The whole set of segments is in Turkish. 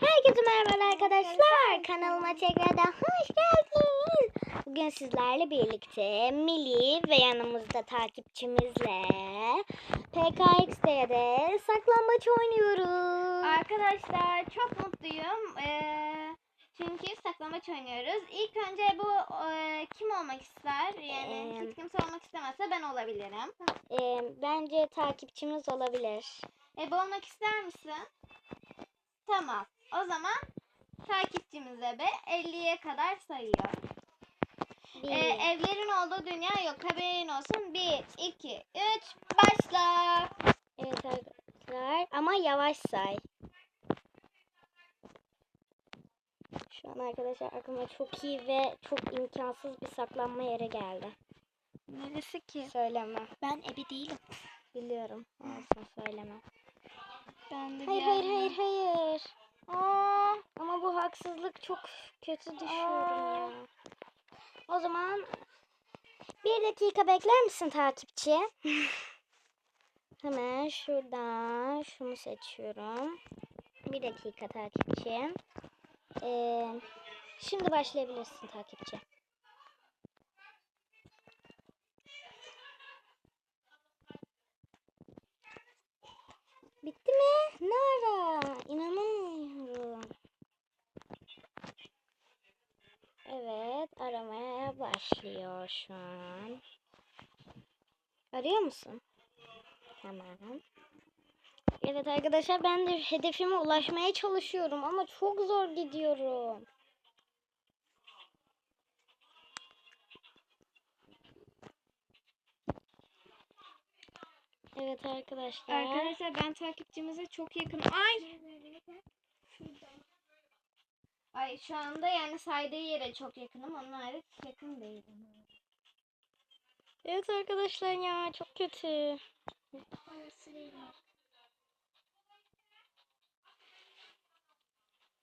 Herkese merhaba arkadaşlar. Kanalıma tekrardan hoş geldiniz. Bugün sizlerle birlikte Mili ve yanımızda takipçimizle PKX'de saklambaç oynuyoruz. Arkadaşlar çok mutluyum. Ee, çünkü saklambaç oynuyoruz. İlk önce bu e, kim olmak ister? Yani Ee, hiç kimse olmak istemezse ben olabilirim. Ee, bence takipçimiz olabilir. Ebe olmak ister misin? Tamam. O zaman takipçimize be 50'ye kadar sayıyor. Bir, Ee, evlerin olduğu dünya yok. Haberin olsun. 1, 2, 3, başla. evet arkadaşlar ama yavaş say. Şu an arkadaşlar aklıma çok iyi ve çok imkansız bir saklanma yeri geldi. Neresi ki? Söyleme. Ben Ebe değilim. Biliyorum. Olsun söyleme. Ben de Hayır hayır hayır hayır. Aa, ama bu haksızlık çok kötü düşüyorum ya. O zaman bir dakika bekler misin takipçi? Hemen şuradan şunu seçiyorum. Bir dakika takipçi. Ee, şimdi başlayabilirsin takipçi. Bitti mi? Ne ara? İnanamıyorum. Evet, aramaya başlıyor şu an. Arıyor musun? Tamam. Evet arkadaşlar ben de hedefime ulaşmaya çalışıyorum ama çok zor gidiyorum. Evet arkadaşlar. Arkadaşlar ben takipçimize çok yakın. Ay. Ay şu anda yani saydığı yere çok yakınım. Onun hariç yakın değilim. Evet arkadaşlar ya çok kötü.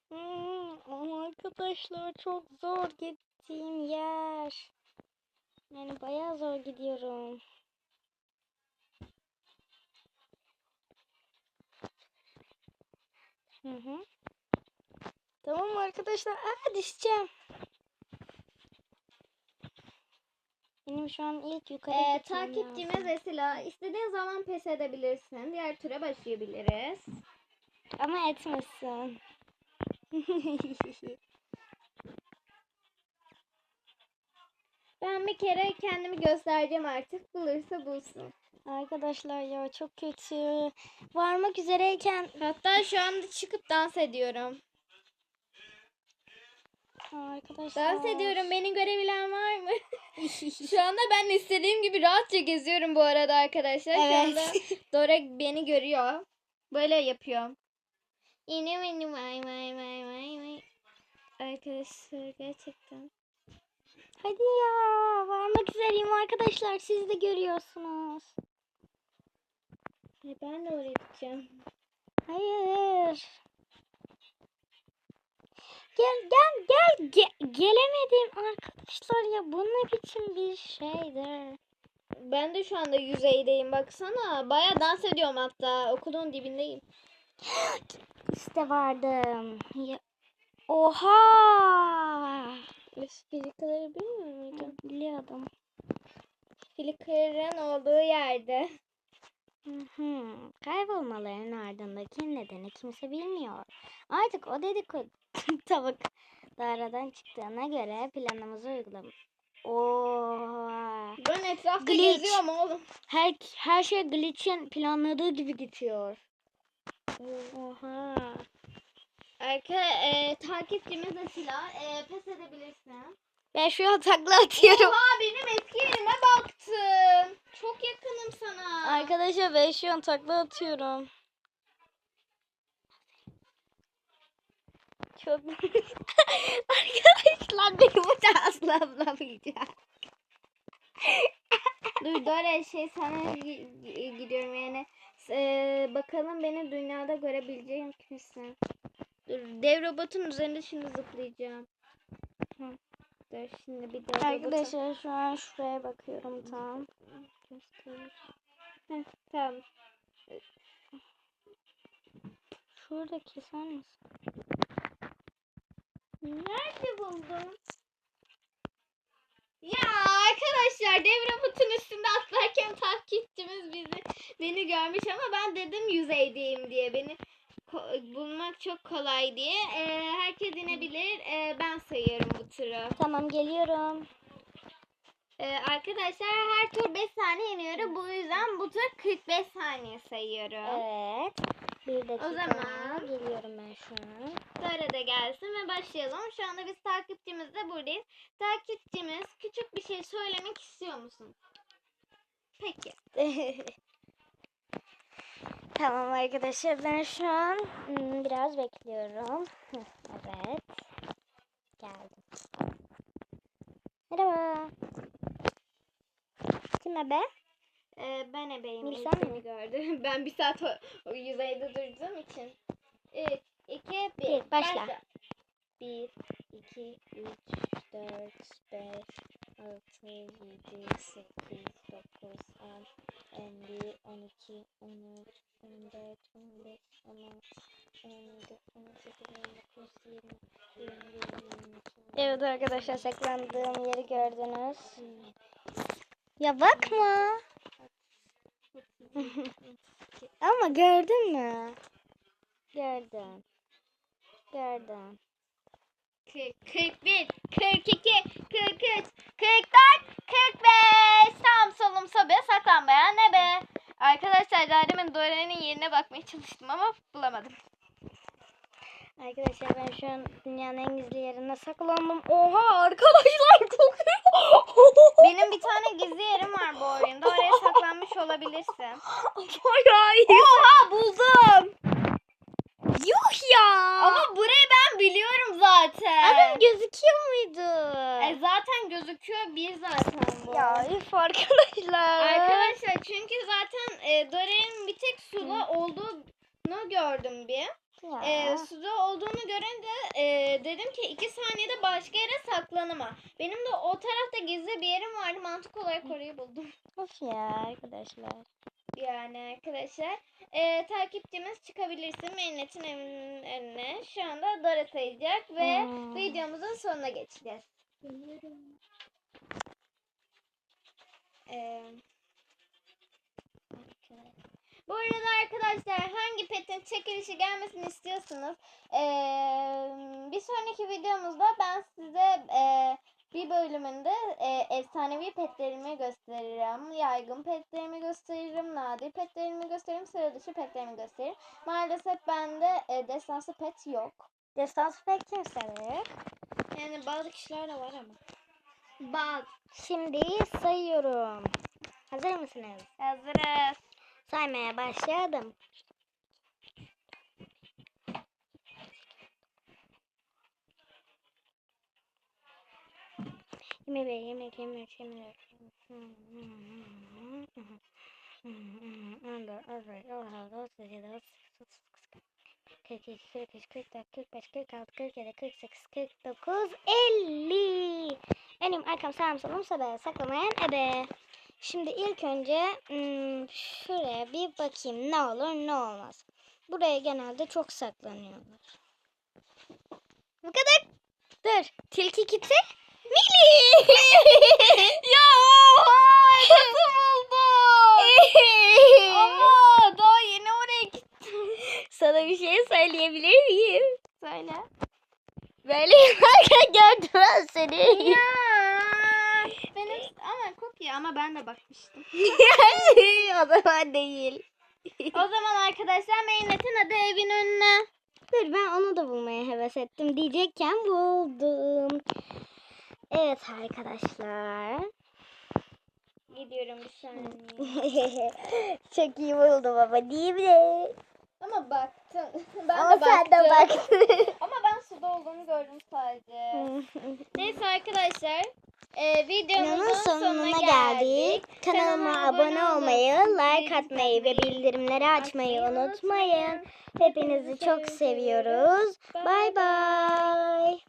Hmm, arkadaşlar çok zor gittiğim yer. Yani bayağı zor gidiyorum. Hı hı. Tamam arkadaşlar. Aa düşeceğim. Benim şu an ilk yukarı Ee, lazım. Esila. istediğin zaman pes edebilirsin. Diğer tura başlayabiliriz. Ama etmesin. Ben bir kere kendimi göstereceğim artık. Bulursa bulsun. Arkadaşlar ya çok kötü. Varmak üzereyken Hatta şu anda çıkıp dans ediyorum. arkadaşlar. Dans ediyorum. Beni görebilen var mı? Şu anda ben istediğim gibi rahatça geziyorum bu arada arkadaşlar. Şu anda Evet. Dorek beni görüyor. Böyle yapıyor. Yine beni vay vay vay vay vay. Arkadaşlar gerçekten. Hadi ya varmak üzereyim arkadaşlar. Siz de görüyorsunuz. E, ben de oraya gideceğim. Hayır. Gel gel gel Ge- gelemedim arkadaşlar ya bu ne biçim bir şeydir. Ben de şu anda yüzeydeyim baksana. Baya dans ediyorum hatta. Okulun dibindeyim. İşte vardım. Ya- Oha! Filikaları bilmiyor muydun? Biliyordum. Filikaların olduğu yerde. Hı. Kaybolmaların ardındaki nedeni kimse bilmiyor. Artık o dedikodu tavuk da aradan çıktığına göre planımızı uygulam. Oha! Ben etrafta Glitch. geziyorum oğlum. Her her şey Glitch'in planladığı gibi gidiyor. Oha! Arka e, takipçimiz silah. E, pes edebilirsin. Ben şu an takla atıyorum. Oha benim eski yerime baktım. Çok yakınım sana. Arkadaşlar ben şu an takla atıyorum. Çok Arkadaşlar beni burada asla bulamayacak. Dur Dore şey sana gi- gi- gidiyorum yani. E, bakalım beni dünyada görebilecek misin? Dur dev robotun üzerinde şimdi zıplayacağım. Dur şimdi bir robota- Arkadaşlar şu an şuraya bakıyorum tam. Heh, tamam. Şuradaki sen misin? Nerede buldum? Ya arkadaşlar dev robotun üstünde atlarken takipçimiz bizi beni görmüş ama ben dedim yüzeydeyim diye beni bulmak çok kolay diye. Ee, herkes inebilir. Ee, ben sayıyorum bu turu. Tamam geliyorum. Ee, arkadaşlar her tur 5 saniye iniyorum. Bu yüzden bu tur 45 saniye sayıyorum. Evet. Bir dakika. zaman- Geliyorum ben şu an. Sonra da gelsin ve başlayalım. Şu anda biz takipçimizle buradayız. Takipçimiz küçük bir şey söylemek istiyor musun? Peki. tamam arkadaşlar ben şu an hmm, biraz bekliyorum. Evet. Geldim. Merhaba. Kim ebe? Ee, ben ebeyim. Nilsen mi? gördü. ben bir saat o, yüzeyde durduğum için. 3, 2, 1. Bir, başla. 1, 2, 3, 4, 5, 6, 7, 8, 9, 10, 11, 12, 13, 14, 15, 16, 17, 18, 19, 20, 21, 22, Evet arkadaşlar saklandığım yeri gördünüz. Ya bakma. Ama gördün mü? Gördüm. Gördüm. 40, 41, 42, 43, 44, 45. Tam solum sobe saklanmayan ne be? Arkadaşlar daha demin Dora'nın yerine bakmaya çalıştım ama bulamadım. Arkadaşlar ben şu an dünyanın en gizli yerine saklandım. Oha arkadaşlar çok Benim bir tane gizli yerim var bu oyunda. Oraya saklanmış olabilirsin. İyi. Oha buldum. Yuh ya. Ama burayı biliyorum zaten. Adam gözüküyor muydu? E, zaten gözüküyor bir zaten bu. ya üf arkadaşlar. Arkadaşlar çünkü zaten e, Dora'nın bir tek suda olduğunu gördüm bir. Ya. Ee, suda olduğunu görünce e, dedim ki iki saniyede başka yere saklanama. Benim de o tarafta gizli bir yerim vardı. Mantık olarak orayı buldum. Of ya arkadaşlar. Yani arkadaşlar. Ee, takipçimiz çıkabilirsin Mehmet'in evinin önüne. Şu anda Dora sayacak ve Hmm. videomuzun sonuna geçeceğiz. Ee, bu arada arkadaşlar hangi petin çekilişi gelmesini istiyorsunuz? Ee, bir sonraki videomuzda ben size e, bir bölümünde e, efsanevi petlerimi gösteririm. Yaygın petlerimi gösteririm. Nadir petlerimi gösteririm. Sıra dışı petlerimi gösteririm. Maalesef bende e, destansı pet yok. Destansı pek kimseler. Yani bazı kişilerde var ama. Bazı. Şimdi sayıyorum. Hazır mısınız? Hazırız. Saymaya başladım. Yirmi bir, yirmi iki, yirmi üç, yirmi dört. On dört, on beş, on altı, on sekiz, on sekiz, kırk iki, kırk üç, kırk dört, kırk beş, kırk altı, kırk yedi, kırk sekiz, kırk dokuz, elli. Benim arkam sağım solum sobe saklamayan ebe. Şimdi ilk önce hmm, şuraya bir bakayım ne olur ne olmaz. Buraya genelde çok saklanıyorlar. Bu kadar. Dur. Tilki kiti. Mili. Ya oha! Nasıl buldun? Ama daha yeni oraya gittim. Sana bir şey söyleyebilir miyim? Söyle. Böyle yaparken gördüm ben seni. Ya. Benim ama kokuyor ama ben de bakmıştım. o zaman değil. o zaman arkadaşlar Mehmet'in adı evin önüne. Dur ben onu da bulmaya heves ettim diyecekken buldum. Evet arkadaşlar. Gidiyorum bir saniye. Çok iyi buldum ama değil mi? Ama baktın. Ben ama de sen baktım. de baktın. Ama ben suda olduğunu gördüm sadece. Neyse arkadaşlar. E, videomuzun Videonun sonuna geldik. Kanalıma abone olmayı, like atmayı ve bildirimleri açmayı unutmayın. Hepinizi çok seviyoruz. Bay bay.